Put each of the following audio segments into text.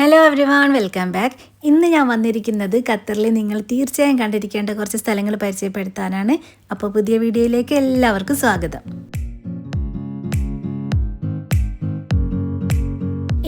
Hello everyone welcome back ഇന്ന് ഞാൻ വന്നിരിക്കുന്നത് ഖത്തറിൽ നിങ്ങൾ തീർച്ചയായും കണ്ടിരിക്കേണ്ട കുറച്ച് സ്ഥലങ്ങൾ പരിചയപ്പെടുത്താനാണ്. അപ്പോൾ പുതിയ വീഡിയോയിലേക്ക് എല്ലാവർക്കും സ്വാഗതം.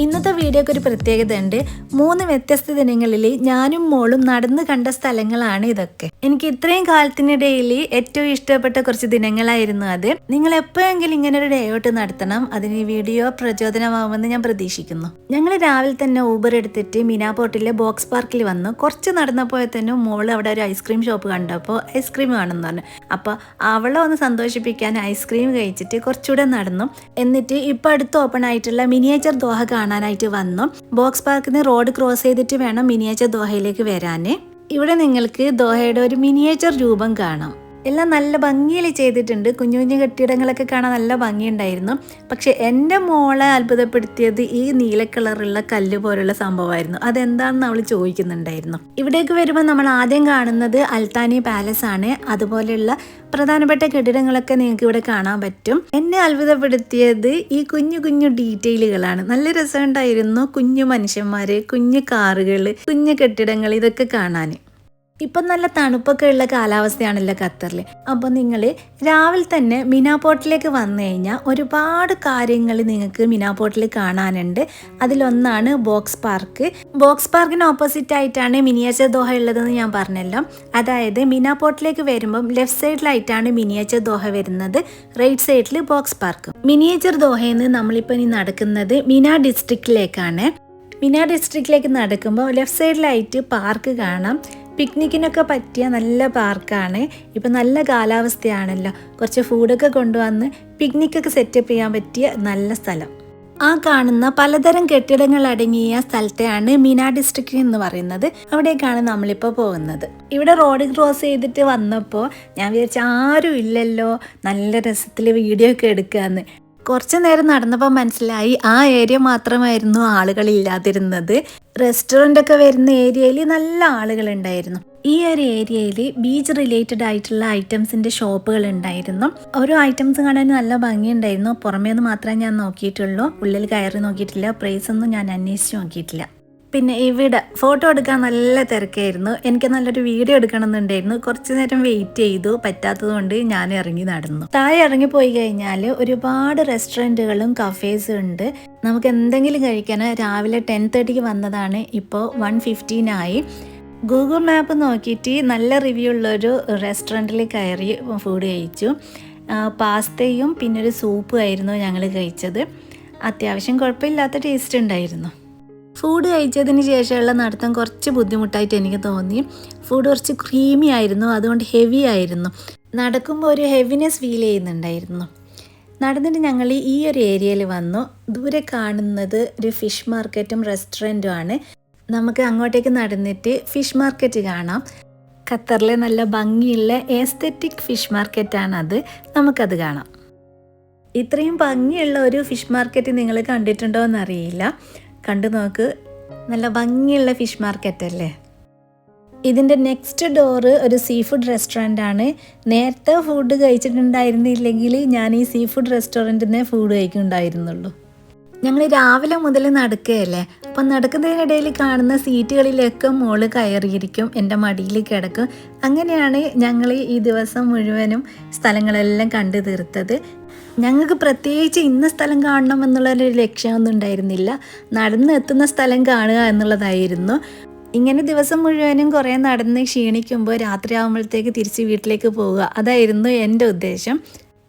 ഇന്നത്തെ വീഡിയോക്ക് ഒരു പ്രത്യേകത ഉണ്ട്. മൂന്ന് വ്യത്യസ്ത ദിനങ്ങളിൽ ഞാനും മോളും നടന്ന് കണ്ട സ്ഥലങ്ങളാണ് ഇതൊക്കെ. എനിക്ക് ഇത്രയും കാലത്തിനിടയിൽ ഏറ്റവും ഇഷ്ടപ്പെട്ട കുറച്ച് ദിനങ്ങളായിരുന്നു അത്. നിങ്ങൾ എപ്പോഴെങ്കിലും ഇങ്ങനെ ഒരു ഡേ ഔട്ട് നടത്തണം. അതിന് വീഡിയോ പ്രചോദനമാവുമെന്ന് ഞാൻ പ്രതീക്ഷിക്കുന്നു. ഞങ്ങൾ രാവിലെ തന്നെ ഊബർ എടുത്തിട്ട് മിനാപോർട്ടിലെ ബോക്സ് പാർക്കിൽ വന്നു. കുറച്ച് നടന്നപ്പോൾ തന്നെ മോൾ അവിടെ ഒരു ഐസ്ക്രീം ഷോപ്പ് കണ്ടപ്പോൾ ഐസ്ക്രീം വേണമെന്ന് പറഞ്ഞു. അപ്പോൾ അവളെ ഒന്ന് സന്തോഷിപ്പിക്കാൻ ഐസ്ക്രീം കഴിച്ചിട്ട് കുറച്ചുകൂടെ നടന്നു. എന്നിട്ട് ഇപ്പം അടുത്ത് ഓപ്പൺ ആയിട്ടുള്ള മിനിയേച്ചർ ദോഹ കാണാനായിട്ട് വന്നു. ബോക്സ് പാർക്കിൽ നിന്ന് റോഡ് ക്രോസ് ചെയ്തിട്ട് വേണം മിനിയേച്ചർ ദോഹയിലേക്ക് വരാൻ ഇവിടെ നിങ്ങൾക്ക് ദോഹയുടെ ഒരു മിനിയേച്ചർ രൂപം കാണാം. എല്ലാം നല്ല ഭംഗിയിൽ ചെയ്തിട്ടുണ്ട്. കുഞ്ഞു കുഞ്ഞു കെട്ടിടങ്ങളൊക്കെ കാണാൻ നല്ല ഭംഗിയുണ്ടായിരുന്നു. പക്ഷേ എന്റെ മോളെ അത്ഭുതപ്പെടുത്തിയത് ഈ നീല കളറുള്ള കല്ല് പോലുള്ള സംഭവമായിരുന്നു. അതെന്താണെന്ന് അവൾ ചോദിക്കുന്നുണ്ടായിരുന്നു. ഇവിടേക്ക് വരുമ്പോൾ നമ്മൾ ആദ്യം കാണുന്നത് അൽത്താനി പാലസ് ആണ്. അതുപോലെയുള്ള പ്രധാനപ്പെട്ട കെട്ടിടങ്ങളൊക്കെ നിങ്ങൾക്ക് ഇവിടെ കാണാൻ പറ്റും. എന്നെ അത്ഭുതപ്പെടുത്തിയത് ഈ കുഞ്ഞു കുഞ്ഞു ഡീറ്റെയിലുകളാണ്. നല്ല രസമുണ്ടായിരുന്നു കുഞ്ഞു മനുഷ്യന്മാര് കുഞ്ഞു കാറുകൾ കുഞ്ഞു കെട്ടിടങ്ങൾ ഇതൊക്കെ കാണാൻ. ഇപ്പം നല്ല തണുപ്പൊക്കെ ഉള്ള കാലാവസ്ഥയാണല്ലോ ഖത്തറിൽ അപ്പോൾ നിങ്ങൾ രാവിലെ തന്നെ മിനാപോർട്ടിലേക്ക് വന്നു കഴിഞ്ഞാൽ ഒരുപാട് കാര്യങ്ങൾ നിങ്ങൾക്ക് മിനാപോർട്ടിൽ കാണാനുണ്ട്. അതിലൊന്നാണ് ബോക്സ് പാർക്ക്. ബോക്സ് പാർക്കിന് ഓപ്പോസിറ്റ് ആയിട്ടാണ് മിനിയേച്ചർ ദോഹ ഉള്ളതെന്ന് ഞാൻ പറഞ്ഞല്ലോ. അതായത് മിനാപോർട്ടിലേക്ക് വരുമ്പം ലെഫ്റ്റ് സൈഡിലായിട്ടാണ് മിനിയേച്ചർ ദോഹ വരുന്നത്. റൈറ്റ് സൈഡിൽ ബോക്സ് പാർക്ക് മിനിയേച്ചർ ദോഹയിൽ നമ്മളിപ്പോൾ ഇനി നടക്കുന്നത് മിനാ ഡിസ്ട്രിക്റ്റിലേക്കാണ് മിനാ ഡിസ്ട്രിക്റ്റിലേക്ക് നടക്കുമ്പോൾ ലെഫ്റ്റ് സൈഡിലായിട്ട് പാർക്ക് കാണാം. പിക്നിക്കിനൊക്കെ പറ്റിയ നല്ല പാർക്കാണ്. ഇപ്പം നല്ല കാലാവസ്ഥയാണല്ലോ. കുറച്ച് ഫുഡൊക്കെ കൊണ്ടുവന്ന് പിക്നിക്കൊക്കെ സെറ്റപ്പ് ചെയ്യാൻ പറ്റിയ നല്ല സ്ഥലം. ആ കാണുന്ന പലതരം കെട്ടിടങ്ങൾ അടങ്ങിയ സ്ഥലത്തെയാണ് മീനാ ഡിസ്ട്രിക്റ്റ് എന്ന് പറയുന്നത്. അവിടേക്കാണ് നമ്മളിപ്പോൾ പോകുന്നത്. ഇവിടെ റോഡ് ക്രോസ് ചെയ്തിട്ട് വന്നപ്പോൾ ഞാൻ വിചാരിച്ച ആരും ഇല്ലല്ലോ. നല്ല രസത്തിൽ വീഡിയോ ഒക്കെ എടുക്കാന്ന്. കുറച്ചു നേരം നടന്നപ്പോൾ മനസ്സിലായി ആ ഏരിയ മാത്രമായിരുന്നു ആളുകളില്ലാതിരുന്നത് റെസ്റ്റോറന്റ് ഒക്കെ വരുന്ന ഏരിയയിൽ നല്ല ആളുകളുണ്ടായിരുന്നു ഈ ഒരു ഏരിയയിൽ ബീച്ച് റിലേറ്റഡ് ആയിട്ടുള്ള ഐറ്റംസിന്റെ ഷോപ്പുകൾ ഉണ്ടായിരുന്നു. ഓരോ ഐറ്റംസ് കാണാൻ നല്ല ഭംഗിയുണ്ടായിരുന്നു. പുറമേ നിന്ന് മാത്രമേ ഞാൻ നോക്കിയിട്ടുള്ളൂ. ഉള്ളിൽ കയറി നോക്കിയിട്ടില്ല. പ്രൈസ് ഒന്നും ഞാൻ അന്വേഷിച്ച് നോക്കിയിട്ടില്ല. പിന്നെ ഇവിടെ ഫോട്ടോ എടുക്കാൻ നല്ല തിരക്കായിരുന്നു. എനിക്ക് നല്ലൊരു വീഡിയോ എടുക്കണം കുറച്ച് നേരം വെയിറ്റ് ചെയ്തു. പറ്റാത്തതുകൊണ്ട് ഞാൻ ഇറങ്ങി നടന്നു. താഴെ ഇറങ്ങി പോയി കഴിഞ്ഞാൽ ഒരുപാട് റെസ്റ്റോറന്റുകളും കഫേസും ഉണ്ട്. നമുക്ക് എന്തെങ്കിലും കഴിക്കാൻ രാവിലെ ടെൻ തേർട്ടിക്ക് വന്നതാണ് ഇപ്പോൾ വൺ ഫിഫ്റ്റീനായി ഗൂഗിൾ മാപ്പ് നോക്കിയിട്ട് നല്ല റിവ്യൂ ഉള്ളൊരു റെസ്റ്റോറന്റിൽ കയറി ഫുഡ് കഴിച്ചു. പാസ്തയും പിന്നൊരു സൂപ്പും ആയിരുന്നു ഞങ്ങൾ കഴിച്ചത്. അത്യാവശ്യം കുഴപ്പമില്ലാത്ത ടേസ്റ്റ് ഉണ്ടായിരുന്നു. ഫുഡ് കഴിച്ചതിന് ശേഷമുള്ള നടത്തം കുറച്ച് ബുദ്ധിമുട്ടായിട്ട് എനിക്ക് തോന്നി. ഫുഡ് കുറച്ച് ക്രീമി ആയിരുന്നു അതുകൊണ്ട് ഹെവി ആയിരുന്നു. നടക്കുമ്പോൾ ഒരു ഹെവിനെസ് ഫീൽ ചെയ്യുന്നുണ്ടായിരുന്നു. നടന്നിട്ട് ഞങ്ങൾ ഈ ഒരു ഏരിയയിൽ വന്നു. ദൂരെ കാണുന്നത് ഒരു ഫിഷ് മാർക്കറ്റും റെസ്റ്റോറന്റും ആണ്. നമുക്ക് അങ്ങോട്ടേക്ക് നടന്നിട്ട് ഫിഷ് മാർക്കറ്റ് കാണാം. ഖത്തറിലെ നല്ല ഭംഗിയുള്ള ഏസ്തെറ്റിക് ഫിഷ് മാർക്കറ്റാണ് അത്. നമുക്കത് കാണാം. ഇത്രയും ഭംഗിയുള്ള ഒരു ഫിഷ് മാർക്കറ്റ് നിങ്ങൾ കണ്ടിട്ടുണ്ടോ എന്നറിയില്ല. കണ്ടു നോക്ക്. നല്ല ഭംഗിയുള്ള ഫിഷ് മാർക്കറ്റ് അല്ലേ? ഇതിന്റെ നെക്സ്റ്റ് ഡോറ് ഒരു സീ ഫുഡ് റെസ്റ്റോറന്റ് ആണ്. നേരത്തെ ഫുഡ് കഴിച്ചിട്ടുണ്ടായിരുന്നില്ലെങ്കിൽ ഞാൻ ഈ സീ ഫുഡ് റെസ്റ്റോറന്റിൽ നിന്നേ ഫുഡ് കഴിക്കുന്നുണ്ടായിരുന്നുള്ളൂ. ഞങ്ങൾ രാവിലെ മുതൽ നടക്കുകയല്ലേ? അപ്പം നടക്കുന്നതിനിടയിൽ കാണുന്ന സീറ്റുകളിലൊക്കെ മോൾ കയറിയിരിക്കും എന്റെ മടിയിൽ കിടക്കും. അങ്ങനെയാണ് ഞങ്ങൾ ഈ ദിവസം മുഴുവനും സ്ഥലങ്ങളെല്ലാം കണ്ടു തീർത്തത്. ഞങ്ങൾക്ക് പ്രത്യേകിച്ച് ഇന്ന സ്ഥലം കാണണം എന്നുള്ളൊരു ലക്ഷ്യമൊന്നും ഉണ്ടായിരുന്നില്ല. നടന്ന് എത്തുന്ന സ്ഥലം കാണുക എന്നുള്ളതായിരുന്നു. ഇങ്ങനെ ദിവസം മുഴുവനും കുറേ നടന്ന് ക്ഷീണിക്കുമ്പോൾ രാത്രിയാകുമ്പോഴത്തേക്ക് തിരിച്ച് വീട്ടിലേക്ക് പോവുക. അതായിരുന്നു എന്റെ ഉദ്ദേശം.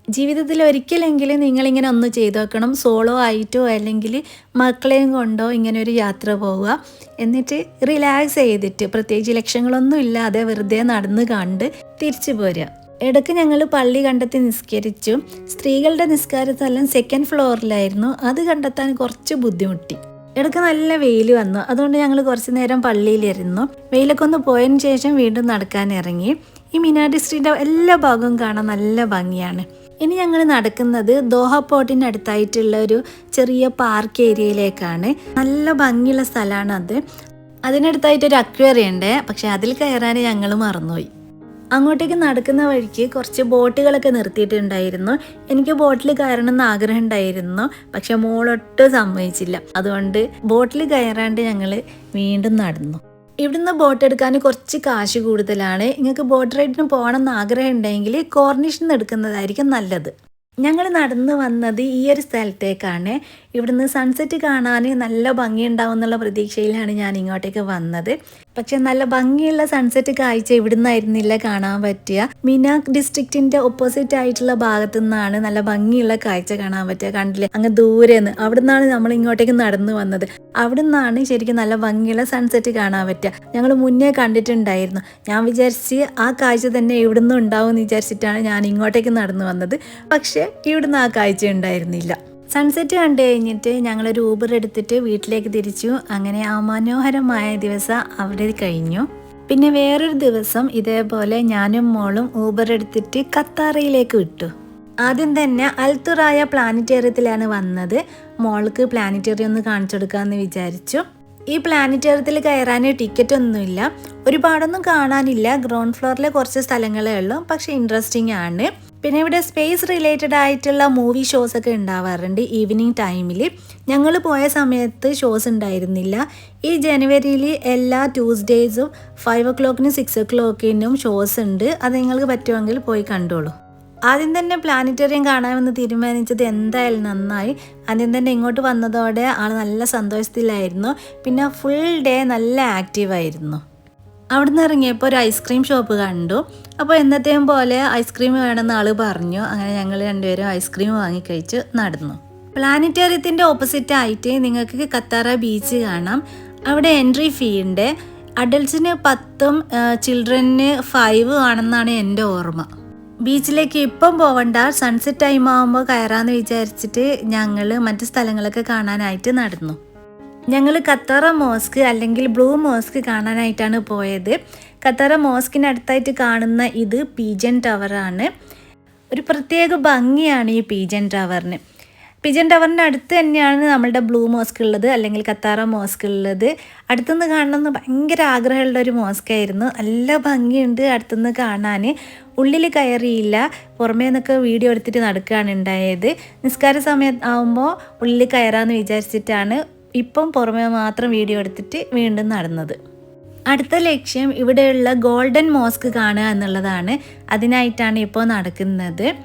ജീവിതത്തിൽ ഒരിക്കലെങ്കിലും നിങ്ങളിങ്ങനെ ഒന്ന് ചെയ്തു നോക്കണം. സോളോ ആയിട്ടോ അല്ലെങ്കിൽ മക്കളെയും കൊണ്ടോ ഇങ്ങനെ ഒരു യാത്ര പോവുക. എന്നിട്ട് റിലാക്സ് ചെയ്തിട്ട് പ്രത്യേകിച്ച് ലക്ഷ്യങ്ങളൊന്നും ഇല്ലാതെ വെറുതെ നടന്ന് കണ്ട് തിരിച്ചു പോരുക. ഇടയ്ക്ക് ഞങ്ങൾ പള്ളി കണ്ടെത്തി നിസ്കരിച്ചു. സ്ത്രീകളുടെ നിസ്കാരത്തെല്ലാം സെക്കൻഡ് ഫ്ലോറിലായിരുന്നു അത് കണ്ടെത്താൻ കുറച്ച് ബുദ്ധിമുട്ടി. ഇടയ്ക്ക് നല്ല വെയിൽ വന്നു. അതുകൊണ്ട് ഞങ്ങൾ കുറച്ച് നേരം പള്ളിയിലിരുന്നു. വെയിലൊക്കെ ഒന്ന് പോയതിന് ശേഷം വീണ്ടും നടക്കാൻ ഇറങ്ങി. ഈ മിനാ സ്ട്രീറ്റിന്റെ എല്ലാ ഭാഗവും കാണാൻ നല്ല ഭംഗിയാണ്. ഇനി ഞങ്ങൾ നടക്കുന്നത് ദോഹ പോർട്ടിനടുത്തായിട്ടുള്ള ഒരു ചെറിയ പാർക്ക് ഏരിയയിലേക്കാണ്. നല്ല ഭംഗിയുള്ള സ്ഥലമാണ് അത് അതിനടുത്തായിട്ട് ഒരു അക്വേറിയം ഉണ്ട് പക്ഷെ അതിൽ കയറാൻ ഞങ്ങൾ മറന്നുപോയി. അങ്ങോട്ടേക്ക് നടക്കുന്ന വഴിക്ക് കുറച്ച് ബോട്ടുകളൊക്കെ നിർത്തിയിട്ടുണ്ടായിരുന്നു. എനിക്ക് ബോട്ടിൽ കയറണം എന്ന് ആഗ്രഹം ഉണ്ടായിരുന്നു പക്ഷെ മോളൊട്ടും സമ്മതിച്ചില്ല. അതുകൊണ്ട് ബോട്ടിൽ കയറാണ്ട് ഞങ്ങൾ വീണ്ടും നടന്നു. ഇവിടുന്ന് ബോട്ട് എടുക്കാൻ കുറച്ച് കാശ് കൂടുതലാണ്. നിങ്ങൾക്ക് ബോട്ട് റൈഡിന് പോകണം എന്ന് ആഗ്രഹം ഉണ്ടെങ്കിൽ കോർണിഷിൽ എടുക്കുന്നതായിരിക്കും നല്ലത്. ഞങ്ങൾ നടന്നു വന്നത് ഈ ഒരു സ്ഥലത്തേക്കാണ്. ഇവിടുന്ന് സൺസെറ്റ് കാണാൻ നല്ല ഭംഗിയുണ്ടാവും എന്നുള്ള പ്രതീക്ഷയിലാണ് ഞാൻ ഇങ്ങോട്ടേക്ക് വന്നത്. പക്ഷെ നല്ല ഭംഗിയുള്ള സൺസെറ്റ് കാഴ്ച ഇവിടുന്നായിരുന്നില്ല കാണാൻ പറ്റുക. മിനാക് ഡിസ്ട്രിക്റ്റിന്റെ ഓപ്പോസിറ്റ് ആയിട്ടുള്ള ഭാഗത്തു നിന്നാണ് നല്ല ഭംഗിയുള്ള കാഴ്ച കാണാൻ പറ്റുക. കണ്ടില്ലേ? അങ്ങ് ദൂരെ നിന്ന് അവിടെ നിന്നാണ് നമ്മൾ ഇങ്ങോട്ടേക്ക് നടന്നു വന്നത്. അവിടെ നിന്നാണ് ശരിക്കും നല്ല ഭംഗിയുള്ള സൺസെറ്റ് കാണാൻ പറ്റുക. ഞങ്ങൾ മുന്നേ കണ്ടിട്ടുണ്ടായിരുന്നു. ഞാൻ വിചാരിച്ച് ആ കാഴ്ച തന്നെ ഇവിടുന്ന് ഉണ്ടാവും എന്ന് വിചാരിച്ചിട്ടാണ് ഞാൻ ഇങ്ങോട്ടേക്ക് നടന്നു വന്നത്. പക്ഷേ ഇവിടുന്ന് ആ കാഴ്ച ഉണ്ടായിരുന്നില്ല. സൺസെറ്റ് കണ്ടു കഴിഞ്ഞിട്ട് ഞങ്ങളൊരു ഊബർ എടുത്തിട്ട് വീട്ടിലേക്ക് തിരിച്ചു. അങ്ങനെ ആ മനോഹരമായ ദിവസം അവിടെ കഴിഞ്ഞു. പിന്നെ വേറൊരു ദിവസം ഇതേപോലെ ഞാനും മോളും ഊബർ എടുത്തിട്ട് കത്താറയിലേക്ക് വിട്ടു. ആദ്യം തന്നെ അൽത്തുറായ പ്ലാനറ്റേറിയത്തിലാണ് വന്നത്. മോൾക്ക് പ്ലാനറ്റേറിയം ഒന്ന് കാണിച്ചു കൊടുക്കാമെന്ന് വിചാരിച്ചു. ഈ പ്ലാനറ്റേറിയത്തിൽ കയറാൻ ടിക്കറ്റ് ഒന്നുമില്ല. ഒരുപാടൊന്നും കാണാനില്ല. ഗ്രൗണ്ട് ഫ്ലോറിലെ കുറച്ച് സ്ഥലങ്ങളേ ഉള്ളൂ. പക്ഷെ ഇൻട്രസ്റ്റിംഗ് ആണ്. പിന്നെ ഇവിടെ സ്പേസ് റിലേറ്റഡ് ആയിട്ടുള്ള മൂവി ഷോസ് ഒക്കെ ഉണ്ടാവാറുണ്ട്. ഈവനിങ് ടൈമിൽ ഞങ്ങൾ പോയ സമയത്ത് ഷോസ് ഉണ്ടായിരുന്നില്ല. ഈ ജനുവരിയിൽ എല്ലാ ട്യൂസ്ഡേയ്സും ഫൈവ് ഒ ക്ലോക്കിനും സിക്സ് ഒ ക്ലോക്കിനും ഷോസ് ഉണ്ട്. അത് നിങ്ങൾക്ക് പറ്റുമെങ്കിൽ പോയി കണ്ടോളൂ. ആദ്യം തന്നെ പ്ലാനറ്റോറിയം കാണാമെന്ന് തീരുമാനിച്ചത് എന്തായാലും നന്നായി. ആദ്യം തന്നെ ഇങ്ങോട്ട് വന്നതോടെ ആൾ നല്ല സന്തോഷത്തിലായിരുന്നു. പിന്നെ ഫുൾ ഡേ നല്ല ആക്റ്റീവായിരുന്നു അവിടുന്ന് ഇറങ്ങിയപ്പോൾ ഒരു ഐസ്ക്രീം ഷോപ്പ് കണ്ടു. അപ്പോൾ എന്നത്തെയും പോലെ ഐസ്ക്രീം വേണമെന്ന് ആൾ പറഞ്ഞു. അങ്ങനെ ഞങ്ങൾ രണ്ടുപേരും ഐസ്ക്രീം വാങ്ങിക്കഴിച്ച് നടന്നു. പ്ലാനറ്റേറിയത്തിന്റെ ഓപ്പോസിറ്റ് ആയിട്ട് നിങ്ങൾക്ക് കത്താറ ബീച്ച് കാണാം. അവിടെ എൻട്രി ഫീ ഉണ്ട്. അഡൽട്ട്സിന് പത്തും ചിൽഡ്രന് ഫൈവ് ആണെന്നാണ് എന്റെ ഓർമ്മ. ബീച്ചിലേക്ക് ഇപ്പം പോവണ്ട. സൺസെറ്റ് ടൈം ആകുമ്പോൾ കയറാമെന്ന് വിചാരിച്ചിട്ട് ഞങ്ങൾ മറ്റ് സ്ഥലങ്ങളൊക്കെ കാണാനായിട്ട് നടന്നു. ഞങ്ങൾ ഖത്തറ മോസ്ക് അല്ലെങ്കിൽ ബ്ലൂ മോസ്ക് കാണാനായിട്ടാണ് പോയത്. കത്തറ മോസ്കിനടുത്തായിട്ട് കാണുന്ന ഇത് പീജൻ ടവറാണ്. ഒരു പ്രത്യേക ഭംഗിയാണ് ഈ പീജൻ ടവറിന്. പിജൻ ടവറിന്റെ അടുത്ത് തന്നെയാണ് നമ്മളുടെ ബ്ലൂ മോസ്ക് ഉള്ളത് അല്ലെങ്കിൽ കത്താറ മോസ്ക് ഉള്ളത്. അടുത്തുനിന്ന് കാണണമെന്ന് ഭയങ്കര ആഗ്രഹമുള്ള ഒരു മോസ്ക് ആയിരുന്നു. നല്ല ഭംഗിയുണ്ട് അടുത്തുനിന്ന് കാണാൻ ഉള്ളിൽ കയറിയില്ല. പുറമേ നിന്നൊക്കെ വീഡിയോ എടുത്തിട്ട് നടക്കുകയാണ് ഉണ്ടായത്. നിസ്കാര സമയം ആകുമ്പോൾ ഉള്ളിൽ കയറാമെന്ന് വിചാരിച്ചിട്ടാണ് ഇപ്പം പുറമേ മാത്രം വീഡിയോ എടുത്തിട്ട് വീണ്ടും നടന്നത്. അടുത്ത ലക്ഷ്യം ഇവിടെയുള്ള ഗോൾഡൻ മോസ്ക് കാണുക എന്നുള്ളതാണ്. അതിനായിട്ടാണ് ഇപ്പോൾ നടക്കുന്നത്.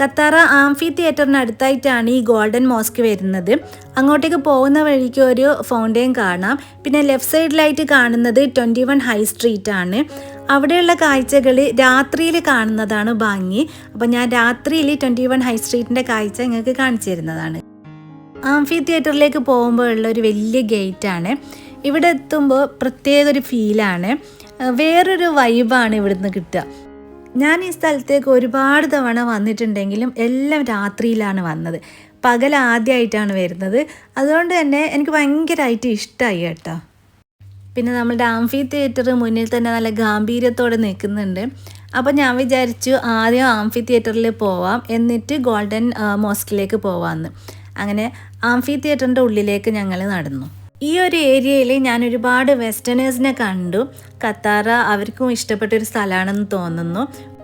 കത്താറ ആംഫി തിയേറ്ററിനടുത്തായിട്ടാണ് ഈ ഗോൾഡൻ മോസ്ക് വരുന്നത്. അങ്ങോട്ടേക്ക് പോകുന്ന വഴിക്ക് ഒരു ഫൗണ്ടെയിൻ കാണാം. പിന്നെ ലെഫ്റ്റ് സൈഡിലായിട്ട് കാണുന്നത് ട്വന്റി വൺ ഹൈ സ്ട്രീറ്റ് ആണ്. അവിടെയുള്ള കാഴ്ചകൾ രാത്രിയിൽ കാണുന്നതാണ് ഭംഗി. അപ്പോൾ ഞാൻ രാത്രിയിൽ ട്വന്റി വൺ ഹൈ സ്ട്രീറ്റിന്റെ കാഴ്ച നിങ്ങൾക്ക് കാണിച്ചു തരുന്നതാണ്. ആംഫി തിയേറ്ററിലേക്ക് പോകുമ്പോൾ ഉള്ള ഒരു വലിയ ഗേറ്റ് ആണ് ഇവിടെ എത്തുമ്പോൾ പ്രത്യേക ഒരു ഫീലാണ്. വേറൊരു വൈബാണ് ഇവിടുന്ന് കിട്ടുക. ഞാൻ ഈ സ്ഥലത്തേക്ക് ഒരുപാട് തവണ വന്നിട്ടുണ്ടെങ്കിലും എല്ലാം രാത്രിയിലാണ് വന്നത്. പകൽ ആദ്യമായിട്ടാണ് വരുന്നത്. അതുകൊണ്ട് തന്നെ എനിക്ക് ഭയങ്കരമായിട്ട് ഇഷ്ടമായി കേട്ടോ. പിന്നെ നമ്മുടെ ആംഫി തിയേറ്റർ മുന്നിൽ തന്നെ നല്ല ഗാംഭീര്യത്തോടെ നിൽക്കുന്നുണ്ട്. അപ്പോൾ ഞാൻ വിചാരിച്ചു ആദ്യം ആംഫി തിയേറ്ററിൽ പോവാം. എന്നിട്ട് ഗോൾഡൻ മോസ്കിലേക്ക് പോവാമെന്ന് അങ്ങനെ ആംഫി തിയേറ്ററിന്റെ ഉള്ളിലേക്ക് ഞങ്ങൾ നടന്നു. ഈ ഒരു ഏരിയയിൽ ഞാൻ ഒരുപാട് വെസ്റ്റേണേഴ്സിനെ കണ്ടു. ഖത്താറ അവർക്കും ഇഷ്ടപ്പെട്ട ഒരു സ്ഥലമാണെന്ന് തോന്നുന്നു.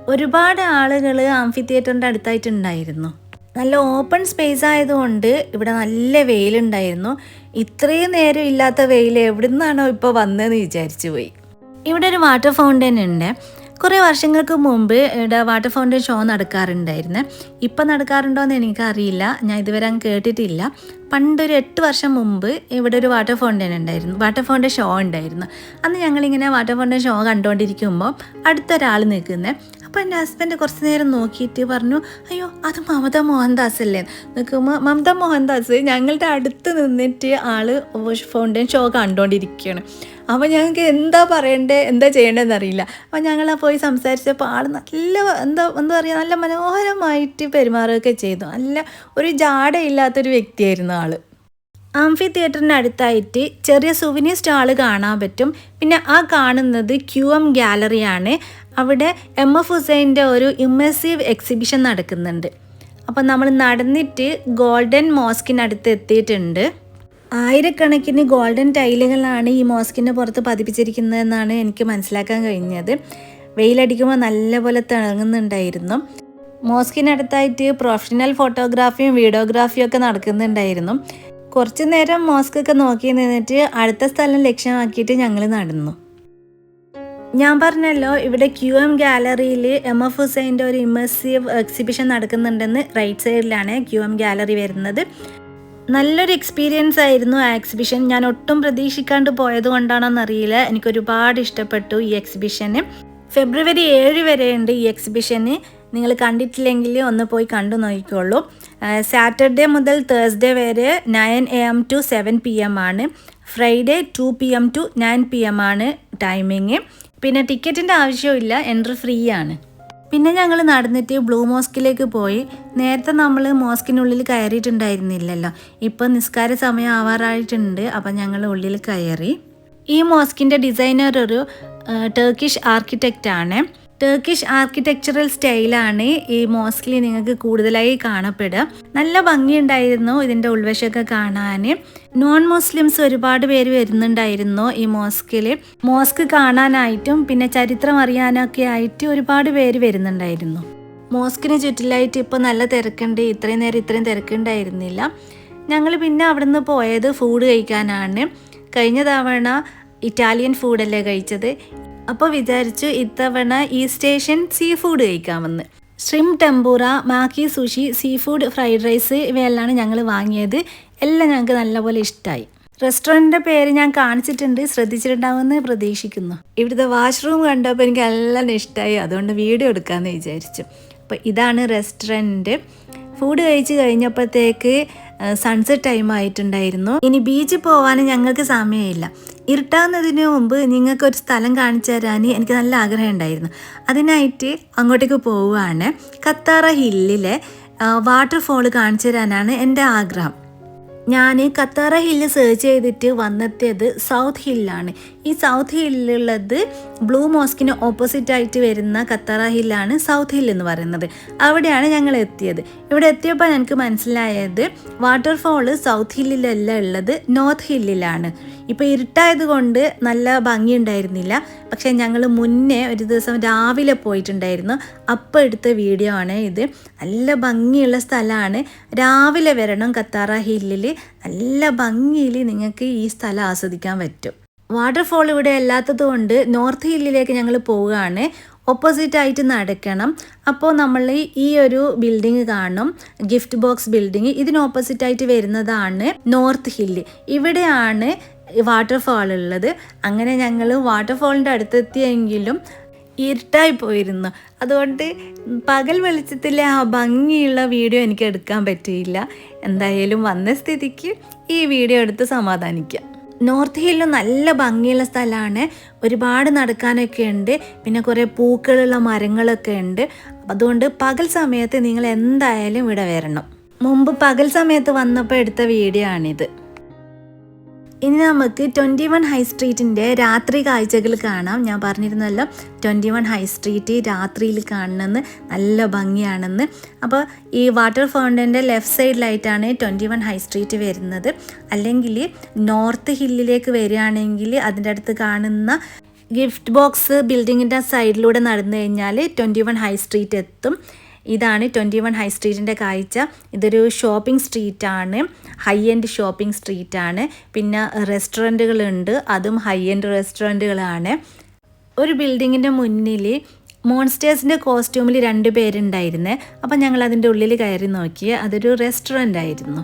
ഒരുപാട് ആളുകൾ ആംഫി തിയേറ്ററിന്റെ അടുത്തായിട്ടുണ്ടായിരുന്നു. നല്ല ഓപ്പൺ സ്പേസ് ആയതുകൊണ്ട് ഇവിടെ നല്ല വെയിലുണ്ടായിരുന്നു. ഇത്രയും നേരം ഇല്ലാത്ത വെയിൽ എവിടെ നിന്നാണോ ഇപ്പോൾ വന്നതെന്ന് വിചാരിച്ചു പോയി. ഇവിടെ ഒരു വാട്ടർ ഫൗണ്ടൻ ഉണ്ട്. കുറേ വർഷങ്ങൾക്ക് മുമ്പ് ഇവിടെ വാട്ടർ ഫൗണ്ടൻ ഷോ നടക്കാറുണ്ടായിരുന്നു. ഇപ്പം നടക്കാറുണ്ടോ എന്ന് എനിക്കറിയില്ല. ഞാൻ ഇതുവരെ അങ്ങ് കേട്ടിട്ടില്ല. പണ്ടൊരു എട്ട് വർഷം മുമ്പ് ഇവിടെ ഒരു വാട്ടർ ഫൗണ്ടൻ ഉണ്ടായിരുന്നു വാട്ടർ ഫൗണ്ടൻ ഷോ ഉണ്ടായിരുന്നു. അന്ന് ഞങ്ങളിങ്ങനെ വാട്ടർ ഫൗണ്ടൻ ഷോ കണ്ടുകൊണ്ടിരിക്കുമ്പോൾ അടുത്തൊരാൾ നിൽക്കുന്നത് അപ്പോൾ എന്റെ ഹസ്ബൻഡ് കുറച്ച് നേരം നോക്കിയിട്ട് പറഞ്ഞു അയ്യോ അത് മമത മോഹൻദാസ് അല്ലേ നിൽക്കുമ്പോൾ മമത മോഹൻദാസ് ഞങ്ങളുടെ അടുത്ത് നിന്നിട്ട് ആൾ ഫൗണ്ടൻ ഷോ കണ്ടുകൊണ്ടിരിക്കുകയാണ് അപ്പോൾ ഞങ്ങൾക്ക് എന്താ പറയണ്ടേ എന്താ ചെയ്യേണ്ടതെന്ന് അറിയില്ല. അപ്പോൾ ഞങ്ങൾ പോയി സംസാരിച്ചപ്പോൾ ആൾ നല്ല എന്താ എന്താ പറയുക നല്ല മനോഹരമായിട്ട് പെരുമാറുകയൊക്കെ ചെയ്തു. നല്ല ഒരു ജാടയില്ലാത്തൊരു വ്യക്തിയായിരുന്നു ആൾ ആംഫി തിയേറ്ററിന്റെ അടുത്തായിട്ട് ചെറിയ സുവിനിയർ സ്റ്റാൾ കാണാൻ പറ്റും. പിന്നെ ആ കാണുന്നത് ക്യു എം ഗാലറിയാണ് അവിടെ എം എഫ് ഹുസൈന്റെ ഒരു ഇമ്മേസീവ് എക്സിബിഷൻ നടക്കുന്നുണ്ട്. അപ്പോൾ നമ്മൾ നടന്നിട്ട് ഗോൾഡൻ മോസ്കിനടുത്ത് എത്തിയിട്ടുണ്ട്. ആയിരക്കണക്കിന് ഗോൾഡൻ ടൈലുകളാണ് ഈ മോസ്കിന്റെ പുറത്ത് പതിപ്പിച്ചിരിക്കുന്നതെന്നാണ് എനിക്ക് മനസ്സിലാക്കാൻ കഴിഞ്ഞത്. വെയിലടിക്കുമ്പോൾ നല്ലപോലെ തിളങ്ങുന്നുണ്ടായിരുന്നു. മോസ്കിനടുത്തായിട്ട് പ്രൊഫഷണൽ ഫോട്ടോഗ്രാഫിയും വീഡിയോഗ്രാഫിയും ഒക്കെ നടക്കുന്നുണ്ടായിരുന്നു. കുറച്ചു നേരം മോസ്കൊക്കെ നോക്കി നിന്നിട്ട് അടുത്ത സ്ഥലം ലക്ഷ്യമാക്കിയിട്ട് ഞങ്ങൾ നടന്നു. ഞാൻ പറഞ്ഞല്ലോ ഇവിടെ ക്യു എം ഗാലറിയിൽ എം എഫ് ഹുസൈന്റെ ഒരു ഇമേഴ്സീവ് എക്സിബിഷൻ നടക്കുന്നുണ്ടെന്ന് റൈറ്റ് സൈഡിലാണ് ക്യു എം ഗാലറി വരുന്നത്. നല്ലൊരു എക്സ്പീരിയൻസ് ആയിരുന്നു ആ എക്സിബിഷൻ ഞാൻ ഒട്ടും പ്രതീക്ഷിക്കാണ്ട് പോയത് കൊണ്ടാണോന്നറിയില്ല എനിക്ക് ഒരുപാട് ഇഷ്ടപ്പെട്ടു ഈ എക്സിബിഷന് ഫെബ്രുവരി ഏഴ് വരെയുണ്ട് ഈ എക്സിബിഷന് നിങ്ങൾ കണ്ടിട്ടില്ലെങ്കിൽ ഒന്ന് പോയി കണ്ടു നോക്കിക്കോളൂ. സാറ്റർഡേ മുതൽ തേഴ്സ്ഡേ വരെ nine a m to seven p m ആണ്. Friday two p m to nine p m ആണ് ടൈമിങ് പിന്നെ ടിക്കറ്റിന്റെ ആവശ്യമില്ല എൻട്രി ഫ്രീ ആണ്. പിന്നെ ഞങ്ങൾ നടന്നിട്ട് ബ്ലൂ മോസ്കിലേക്ക് പോയി. നേരത്തെ നമ്മൾ മോസ്കിനുള്ളിൽ കയറിയിട്ടുണ്ടായിരുന്നില്ലല്ലോ. ഇപ്പം നിസ്കാര സമയം ആവാറായിട്ടുണ്ട് അപ്പം ഞങ്ങൾ ഉള്ളിൽ കയറി. ഈ മോസ്കിന്റെ ഡിസൈനർ ഒരു ടർക്കിഷ് ആർക്കിടെക്റ്റ് ആണ്. ടർക്കിഷ് ആർക്കിടെക്ചറൽ സ്റ്റൈലാണ് ഈ മോസ്കിൽ നിങ്ങൾക്ക് കൂടുതലായി കാണപ്പെടുക. നല്ല ഭംഗിയുണ്ടായിരുന്നു ഇതിന്റെ ഉൾവശമൊക്കെ കാണാൻ. നോൺ മുസ്ലിംസ് ഒരുപാട് പേര് വരുന്നുണ്ടായിരുന്നു ഈ മോസ്കിൽ മോസ്ക് കാണാനായിട്ടും പിന്നെ ചരിത്രം അറിയാനൊക്കെ ആയിട്ട് ഒരുപാട് പേര് വരുന്നുണ്ടായിരുന്നു. മോസ്കിന് ചുറ്റിലായിട്ട് ഇപ്പോൾ നല്ല തിരക്കുണ്ട്. ഇത്രയും നേരം ഇത്രയും തിരക്കുണ്ടായിരുന്നില്ല. ഞങ്ങൾ പിന്നെ അവിടെ നിന്ന് പോയത് ഫുഡ് കഴിക്കാനാണ്. കഴിഞ്ഞ തവണ ഇറ്റാലിയൻ ഫുഡല്ലേ കഴിച്ചത്? അപ്പോൾ വിചാരിച്ചു ഇത്തവണ ഈ സ്റ്റേഷൻ സീ ഫുഡ് കഴിക്കാമെന്ന്. Shrimp tempura maki sushi seafood fried rice ഇവയെല്ലാം ഞങ്ങൾ വാങ്ങിയത്. എല്ലാം ഞങ്ങൾക്ക് നല്ലപോലെ ഇഷ്ടമായി റെസ്റ്റോറന്റിന്റെ പേര് ഞാൻ കാണിച്ചിട്ടുണ്ട്. ശ്രദ്ധിച്ചിട്ടുണ്ടാവുമെന്ന് പ്രതീക്ഷിക്കുന്നു. ഇവിടുത്തെ വാഷ്റൂം കണ്ടപ്പോൾ എനിക്ക് എല്ലാം ഇഷ്ടമായി അതുകൊണ്ട് വീഡിയോ എടുക്കാമെന്ന് വിചാരിച്ചു. അപ്പോൾ ഇതാണ് റെസ്റ്റോറന്റ് ഫുഡ് കഴിച്ച് കഴിഞ്ഞപ്പോഴത്തേക്ക് സൺസെറ്റ് ടൈം ആയിട്ടുണ്ടായിരുന്നു. ഇനി ബീച്ചിൽ പോകാനും ഞങ്ങൾക്ക് സമയമില്ല. ഇരുട്ടാവുന്നതിന് മുമ്പ് നിങ്ങൾക്ക് ഒരു സ്ഥലം കാണിച്ചു തരാൻ എനിക്ക് നല്ല ആഗ്രഹം ഉണ്ടായിരുന്നു. അതിനായിട്ട് അങ്ങോട്ടേക്ക് പോവുകയാണ്. കത്താറ ഹില്ലിലെ വാട്ടർഫോൾ കാണിച്ചു തരാനാണ് എന്റെ ആഗ്രഹം. ഞാൻ കത്താറ ഹില്ല് സെർച്ച് ചെയ്തിട്ട് വന്നെത്തിയത് സൗത്ത് ഹില്ലാണ്. ഈ സൗത്ത് ഹില്ലുള്ളത് ബ്ലൂ മോസ്കിന് ഓപ്പോസിറ്റ് ആയിട്ട് വരുന്ന കത്താറ ഹില്ലാണ് സൗത്ത് ഹിൽ എന്ന് പറയുന്നത്. അവിടെയാണ് ഞങ്ങൾ എത്തിയത്. ഇവിടെ എത്തിയപ്പോൾ ഞങ്ങൾക്ക് മനസ്സിലായത് വാട്ടർഫോൾ സൗത്ത് ഹില്ലിലല്ല ഉള്ളത് നോർത്ത് ഹില്ലിലാണ്. ഇപ്പോൾ ഇരുട്ടായത് കൊണ്ട് നല്ല ഭംഗിയുണ്ടായിരുന്നില്ല. പക്ഷേ ഞങ്ങൾ മുന്നേ ഒരു ദിവസം രാവിലെ പോയിട്ടുണ്ടായിരുന്നു. അപ്പോൾ എടുത്ത വീഡിയോ ആണ് ഇത്. നല്ല ഭംഗിയുള്ള സ്ഥലമാണ്. രാവിലെ വരണം കത്താറ ഹില്ലിൽ നല്ല ഭംഗിയിൽ നിങ്ങൾക്ക് ഈ സ്ഥലം ആസ്വദിക്കാൻ പറ്റും. വാട്ടർഫോൾ ഇവിടെ അല്ലാത്തത് കൊണ്ട് നോർത്ത് ഹില്ലിലേക്ക് ഞങ്ങൾ പോവുകയാണ്. ഓപ്പോസിറ്റ് ആയിട്ട് നടക്കണം. അപ്പോൾ നമ്മൾ ഈ ഒരു ബിൽഡിംഗ് കാണും. ഗിഫ്റ്റ് ബോക്സ് ബിൽഡിംഗ് ഇതിന് ഓപ്പോസിറ്റ് ആയിട്ട് വരുന്നതാണ് നോർത്ത് ഹില്ല് ഇവിടെയാണ് വാട്ടർഫാൾ ഉള്ളത്. അങ്ങനെ ഞങ്ങൾ വാട്ടർഫാളിന്റെ അടുത്തെത്തിയെങ്കിലും ഇരുട്ടായി പോയിരുന്നു. അതുകൊണ്ട് പകൽ വെളിച്ചത്തിലെ ആ ഭംഗിയുള്ള വീഡിയോ എനിക്ക് എടുക്കാൻ പറ്റിയില്ല. എന്തായാലും വന്ന സ്ഥിതിക്ക് ഈ വീഡിയോ എടുത്ത് സമാധാനിക്കാം. നോർത്ത് ഹില്ല് നല്ല ഭംഗിയുള്ള സ്ഥലമാണ്. ഒരുപാട് നടക്കാനൊക്കെ ഉണ്ട്. പിന്നെ കുറേ പൂക്കളുള്ള മരങ്ങളൊക്കെ ഉണ്ട്. അതുകൊണ്ട് പകൽ സമയത്ത് നിങ്ങൾ എന്തായാലും ഇവിടെ വരണം. മുമ്പ് പകൽ സമയത്ത് വന്നപ്പോൾ എടുത്ത വീഡിയോ ആണിത്. ഇനി നമുക്ക് ട്വന്റി വൺ ഹൈ സ്ട്രീറ്റിന്റെ രാത്രി കാഴ്ചകൾ കാണാം. ഞാൻ പറഞ്ഞിരുന്നല്ലോ ട്വന്റി വൺ ഹൈ സ്ട്രീറ്റ് രാത്രിയിൽ കാണണമെന്ന് നല്ല ഭംഗിയാണെന്ന്. അപ്പോൾ ഈ വാട്ടർ ഫൗണ്ടന്റെ ലെഫ്റ്റ് സൈഡിലായിട്ടാണ് ട്വന്റി വൺ ഹൈ സ്ട്രീറ്റ് വരുന്നത്. അല്ലെങ്കിൽ നോർത്ത് ഹില്ലിലേക്ക് വരികയാണെങ്കിൽ അതിന്റെ അടുത്ത് കാണുന്ന ഗിഫ്റ്റ് ബോക്സ് ബിൽഡിങ്ങിന്റെ സൈഡിലൂടെ നടന്നു കഴിഞ്ഞാൽ ട്വന്റി വൺ ഹൈ സ്ട്രീറ്റ് എത്തും. ഇതാണ് ട്വന്റി വൺ ഹൈ സ്ട്രീറ്റിന്റെ കാഴ്ച. ഇതൊരു ഷോപ്പിംഗ് സ്ട്രീറ്റ് ആണ് ഹൈ എൻഡ് ഷോപ്പിംഗ് സ്ട്രീറ്റ് ആണ് പിന്നെ റെസ്റ്റോറന്റുകളുണ്ട് അതും ഹൈ എൻഡ് റെസ്റ്റോറന്റുകളാണ് ഒരു ബിൽഡിങ്ങിന്റെ മുന്നിൽ മോൺസ്റ്റേഴ്സിന്റെ കോസ്റ്റ്യൂമിൽ രണ്ട് പേരുണ്ടായിരുന്നേ. അപ്പം ഞങ്ങൾ അതിന്റെ ഉള്ളിൽ കയറി നോക്കി. അതൊരു റെസ്റ്റോറന്റ് ആയിരുന്നു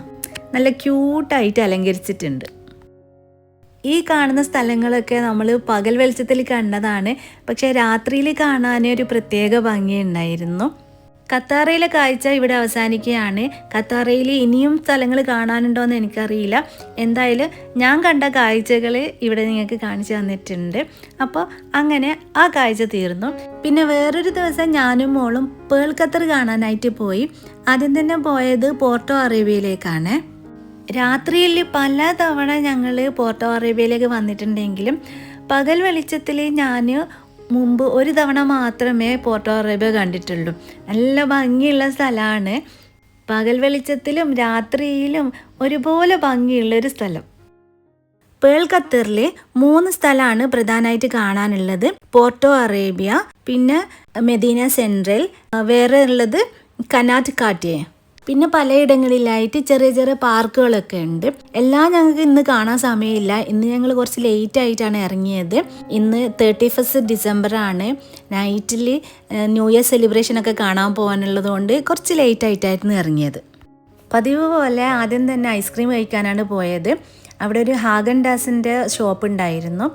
നല്ല ക്യൂട്ടായിട്ട് അലങ്കരിച്ചിട്ടുണ്ട്. ഈ കാണുന്ന സ്ഥലങ്ങളൊക്കെ നമ്മൾ പകൽ വെളിച്ചത്തിൽ കണ്ടതാണ്. പക്ഷേ രാത്രിയിൽ കാണാനേ ഒരു പ്രത്യേക ഭംഗിയുണ്ടായിരുന്നു. കത്താറയിലെ കാഴ്ച ഇവിടെ അവസാനിക്കുകയാണ്. കത്താറയിൽ ഇനിയും സ്ഥലങ്ങൾ കാണാനുണ്ടോയെന്ന് എനിക്കറിയില്ല. എന്തായാലും ഞാൻ കണ്ട കാഴ്ചകൾ ഇവിടെ നിങ്ങൾക്ക് കാണിച്ചു തന്നിട്ടുണ്ട്. അപ്പോൾ അങ്ങനെ ആ കാഴ്ച തീർന്നു. പിന്നെ വേറൊരു ദിവസം ഞാനും മോളും പേൾ ഖത്തർ കാണാനായിട്ട് പോയി. ആദ്യം തന്നെ പോയത് പോർട്ടോ അറേബ്യയിലേക്കാണ്. രാത്രിയിൽ പല തവണ ഞങ്ങൾ പോർട്ടോ അറേബ്യയിലേക്ക് വന്നിട്ടുണ്ടെങ്കിലും പകൽ വെളിച്ചത്തിൽ ഞാൻ മുമ്പ് ഒരു തവണ മാത്രമേ പോർട്ടോ അറേബ്യ കണ്ടിട്ടുള്ളൂ. നല്ല ഭംഗിയുള്ള സ്ഥലമാണ്. പകൽ വെളിച്ചത്തിലും രാത്രിയിലും ഒരുപോലെ ഭംഗിയുള്ളൊരു സ്ഥലം. പേൾ ഖത്തറിലെ മൂന്ന് സ്ഥലമാണ് പ്രധാനമായിട്ട് കാണാനുള്ളത്. പോർട്ടോ അറേബ്യ പിന്നെ മെദീന സെൻട്രൽ വേറെ ഉള്ളത് കനാറ്റ് കാറ്റിയെ പിന്നെ പലയിടങ്ങളിലായിട്ട് ചെറിയ ചെറിയ പാർക്കുകളൊക്കെ ഉണ്ട്. എല്ലാം ഞങ്ങൾക്ക് ഇന്ന് കാണാൻ സമയമില്ല. ഇന്ന് ഞങ്ങൾ കുറച്ച് ലേറ്റ് ആയിട്ടാണ് ഇറങ്ങിയത്. ഇന്ന് തേർട്ടി ഫസ്റ്റ് ഡിസംബർ ആണ് നൈറ്റിൽ ന്യൂ ഇയർ സെലിബ്രേഷൻ ഒക്കെ കാണാൻ പോകാനുള്ളത് കൊണ്ട് കുറച്ച് ലേറ്റ് ആയിട്ടായിരുന്നു ഇറങ്ങിയത്. പതിവ് പോലെ ആദ്യം തന്നെ ഐസ്ക്രീം കഴിക്കാനാണ് പോയത്. അവിടെ ഒരു ഹാഗൻ ഡാസിന്റെ ഷോപ്പ് ഉണ്ടായിരുന്നു.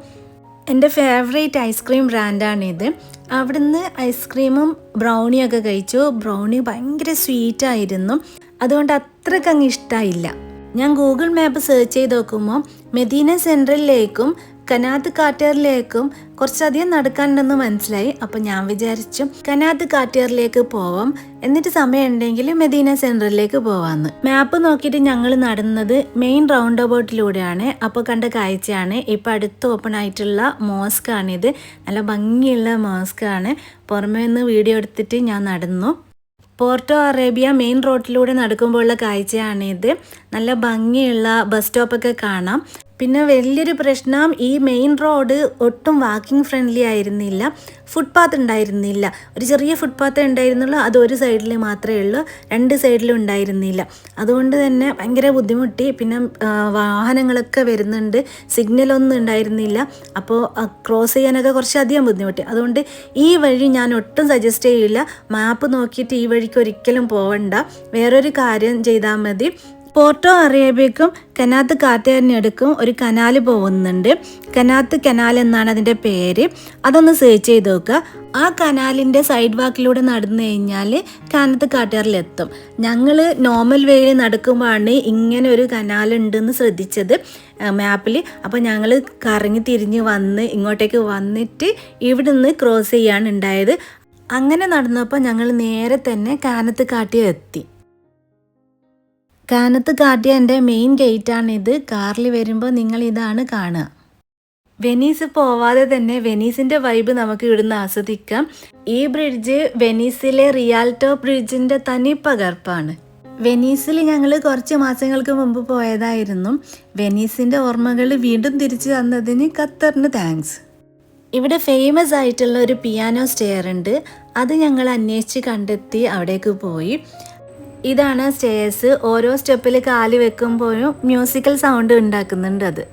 എന്റെ ഫേവറേറ്റ് ഐസ്ക്രീം ബ്രാൻഡാണിത് അവിടുന്ന് ഐസ്ക്രീമും ബ്രൗണിയൊക്കെ കഴിച്ചു. ബ്രൗണി ഭയങ്കര സ്വീറ്റ് ആയിരുന്നു. അതുകൊണ്ട് അത്രയ്ക്ക് അങ്ങ് ഇഷ്ടമായില്ല ഞാൻ ഗൂഗിൾ മാപ്പ് സെർച്ച് ചെയ്ത് നോക്കുമ്പോൾ മെദീന സെൻട്രലിലേക്കും കനാത്ത് കാറ്റേറിലേക്കും കുറച്ചധികം നടക്കാനുണ്ടെന്ന് മനസ്സിലായി. അപ്പം ഞാൻ വിചാരിച്ചു കനാത്ത് കാറ്റേറിലേക്ക് പോവാം. എന്നിട്ട് സമയം ഉണ്ടെങ്കിൽ മെദീന സെന്ററിലേക്ക് പോവാമെന്ന് മാപ്പ് നോക്കിയിട്ട് ഞങ്ങൾ നടന്നത് മെയിൻ റൗണ്ട് അബൌട്ടിലൂടെയാണ് അപ്പോൾ കണ്ട കാഴ്ചയാണ്. ഇപ്പം അടുത്ത് ഓപ്പൺ ആയിട്ടുള്ള മോസ്ക് ആണിത് നല്ല ഭംഗിയുള്ള മോസ്ക് ആണ് പുറമേ നിന്ന് വീഡിയോ എടുത്തിട്ട് ഞാൻ നടന്നു. പോർട്ടോ അറേബ്യ മെയിൻ റോഡിലൂടെ നടക്കുമ്പോഴുള്ള കാഴ്ചയാണിത്. നല്ല ഭംഗിയുള്ള ബസ് സ്റ്റോപ്പൊക്കെ കാണാം. പിന്നെ വലിയൊരു പ്രശ്നം ഈ മെയിൻ റോഡ് ഒട്ടും വാക്കിംഗ് ഫ്രണ്ട്ലി ആയിരുന്നില്ല. ഫുട്പാത്ത് ഉണ്ടായിരുന്നില്ല. ഒരു ചെറിയ ഫുട്പാത്ത് ഉണ്ടായിരുന്നുള്ളൂ. അത് ഒരു സൈഡിൽ മാത്രമേ ഉള്ളൂ. രണ്ട് സൈഡിലും ഉണ്ടായിരുന്നില്ല. അതുകൊണ്ട് തന്നെ ഭയങ്കര ബുദ്ധിമുട്ടി. പിന്നെ വാഹനങ്ങളൊക്കെ വരുന്നുണ്ട്. സിഗ്നലൊന്നും ഉണ്ടായിരുന്നില്ല. അപ്പോൾ ക്രോസ് ചെയ്യാനൊക്കെ കുറച്ചധികം ബുദ്ധിമുട്ടി. അതുകൊണ്ട് ഈ വഴി ഞാൻ ഒട്ടും സജസ്റ്റ് ചെയ്യില്ല. മാപ്പ് നോക്കിയിട്ട് ഈ വഴിക്ക് ഒരിക്കലും പോവണ്ട. വേറൊരു കാര്യം ചെയ്താൽ മതി. പോർട്ടോ അറേബ്യക്കും കനാത്ത് കാറ്റേറിനടുക്കും ഒരു കനാൽ പോകുന്നുണ്ട്. കനാത്ത് കനാൽ എന്നാണ് അതിന്റെ പേര്. അതൊന്ന് സെർച്ച് ചെയ്ത് നോക്കുക. ആ കനാലിന്റെ സൈഡ് വാക്കിലൂടെ നടന്നു കഴിഞ്ഞാൽ കാനത്ത് കാട്ടേറിലെത്തും ഞങ്ങൾ നോർമൽ വേയിൽ നടക്കുമ്പോഴാണ് ഇങ്ങനെ ഒരു കനാലുണ്ടെന്ന് ശ്രദ്ധിച്ചത് മാപ്പിൽ അപ്പോൾ ഞങ്ങൾ കറങ്ങി തിരിഞ്ഞ് വന്ന് ഇങ്ങോട്ടേക്ക് വന്നിട്ട് ഇവിടെ നിന്ന് ക്രോസ് ചെയ്യാണ് ഉണ്ടായത്. അങ്ങനെ നടന്നപ്പോൾ ഞങ്ങൾ നേരെ തന്നെ കാനത്ത് കാട്ടി എത്തി. കാനത്ത് കാട്ടിയന്റെ മെയിൻ ഗേറ്റാണിത് കാറിൽ വരുമ്പോൾ നിങ്ങൾ ഇതാണ് കാണുക. വെനീസ് പോവാതെ തന്നെ വെനീസിന്റെ വൈബ് നമുക്ക് ഇവിടുന്ന് ആസ്വദിക്കാം. ഈ ബ്രിഡ്ജ് വെനീസിലെ റിയാൽട്ടോ ബ്രിഡ്ജിന്റെ തനി പകർപ്പാണ്. വെനീസിൽ ഞങ്ങൾ കുറച്ച് മാസങ്ങൾക്ക് മുമ്പ് പോയതായിരുന്നു. വെനീസിന്റെ ഓർമ്മകൾ വീണ്ടും തിരിച്ചു തന്നതിന് ഖത്തറിന് താങ്ക്സ് ഇവിടെ ഫേമസ് ആയിട്ടുള്ള ഒരു പിയാനോ സ്റ്റെയർ ഉണ്ട്. അത് ഞങ്ങൾ അന്വേഷിച്ച് കണ്ടെത്തി അവിടേക്ക് പോയി. ഇതാണ് സ്റ്റേഴ്സ് ഓരോ സ്റ്റെപ്പിൽ കാൽ വെക്കുമ്പോഴും മ്യൂസിക്കൽ സൗണ്ട് ഉണ്ടാക്കുന്നുണ്ട് അത്.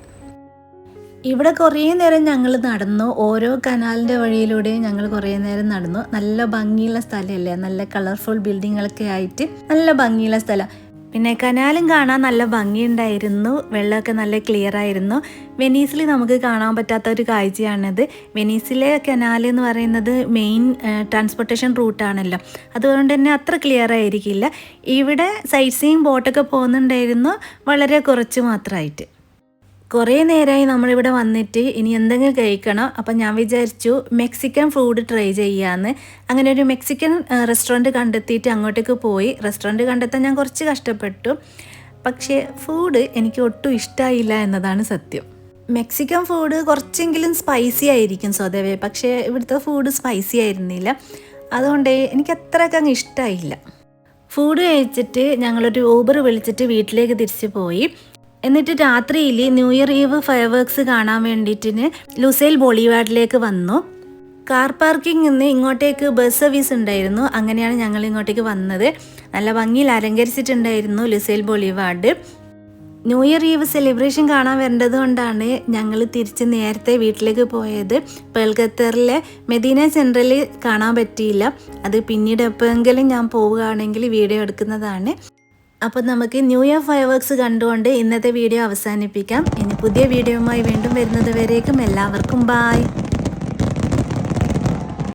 ഇവിടെ കുറേ നേരം ഞങ്ങൾ നടന്നു. ഓരോ കനാലിന്റെ വഴിയിലൂടെയും ഞങ്ങൾ കുറേ നേരം നടന്നു. നല്ല ഭംഗിയുള്ള സ്ഥലമല്ലേ? നല്ല കളർഫുൾ ബിൽഡിങ്ങുകളൊക്കെ ആയിട്ട് നല്ല ഭംഗിയുള്ള സ്ഥലം. പിന്നെ കനാലും കാണാൻ നല്ല ഭംഗിയുണ്ടായിരുന്നു. വെള്ളമൊക്കെ നല്ല ക്ലിയർ ആയിരുന്നു. വെനീസിൽ നമുക്ക് കാണാൻ പറ്റാത്ത ഒരു കാഴ്ചയാണിത്. വെനീസിലെ കനാൽ എന്ന് പറയുന്നത് മെയിൻ ട്രാൻസ്പോർട്ടേഷൻ റൂട്ടാണല്ലോ അതുകൊണ്ട് തന്നെ അത്ര ക്ലിയർ ആയിരിക്കില്ല. ഇവിടെ സൈറ്റ് സീയിങ് ബോട്ടൊക്കെ പോകുന്നുണ്ടായിരുന്നു. വളരെ കുറച്ച് മാത്രമായിട്ട്. കുറേ നേരമായി നമ്മളിവിടെ വന്നിട്ട് ഇനി എന്തെങ്കിലും കഴിക്കണം. അപ്പം ഞാൻ വിചാരിച്ചു മെക്സിക്കൻ ഫുഡ് ട്രൈ ചെയ്യാമെന്ന് അങ്ങനെ ഒരു മെക്സിക്കൻ റെസ്റ്റോറന്റ് കണ്ടെത്തിയിട്ട് അങ്ങോട്ടേക്ക് പോയി. റെസ്റ്റോറന്റ് കണ്ടെത്താൻ ഞാൻ കുറച്ച് കഷ്ടപ്പെട്ടു. പക്ഷേ ഫുഡ് എനിക്ക് ഒട്ടും ഇഷ്ടമായില്ല എന്നതാണ് സത്യം. മെക്സിക്കൻ ഫുഡ് കുറച്ചെങ്കിലും സ്പൈസി ആയിരിക്കും സ്വതവേ പക്ഷേ ഇവിടുത്തെ ഫുഡ് സ്പൈസി ആയിരുന്നില്ല. അതുകൊണ്ട് എനിക്ക് അത്രയ്ക്ക് അങ്ങ് ഇഷ്ടമായില്ല ഫുഡ് കഴിച്ചിട്ട് ഞങ്ങളൊരു ഊബർ വിളിച്ചിട്ട് വീട്ടിലേക്ക് തിരിച്ചു പോയി. എന്നിട്ട് രാത്രിയിൽ new year eve fireworks കാണാൻ വേണ്ടിയിട്ട് ലുസൈൽ ബോളിവാർഡിലേക്ക് വന്നു. കാർ പാർക്കിംഗ് നിന്ന് ഇങ്ങോട്ടേക്ക് ബസ് സർവീസ് ഉണ്ടായിരുന്നു. അങ്ങനെയാണ് ഞങ്ങൾ ഇങ്ങോട്ടേക്ക് വന്നത്. നല്ല ഭംഗിയിൽ അലങ്കരിച്ചിട്ടുണ്ടായിരുന്നു Lusail boulevard new year eve celebration കാണാൻ വരേണ്ടത് കൊണ്ടാണ് ഞങ്ങൾ തിരിച്ച് നേരത്തെ വീട്ടിലേക്ക് പോയത്. പേൽഖത്തറിലെ മെദീന സെൻട്രലിൽ കാണാൻ പറ്റിയില്ല. അത് പിന്നീട് എപ്പോഴെങ്കിലും ഞാൻ പോവുകയാണെങ്കിൽ വീഡിയോ എടുക്കുന്നതാണ്. അപ്പോൾ നമുക്ക് ന്യൂ ഇയർ ഫയർ വർക്ക്സ് കണ്ടുകൊണ്ട് ഇന്നത്തെ വീഡിയോ അവസാനിപ്പിക്കാം. ഇനി പുതിയ വീഡിയോയുമായി വീണ്ടും വരുന്നത് വരേക്കും എല്ലാവർക്കും ബായ്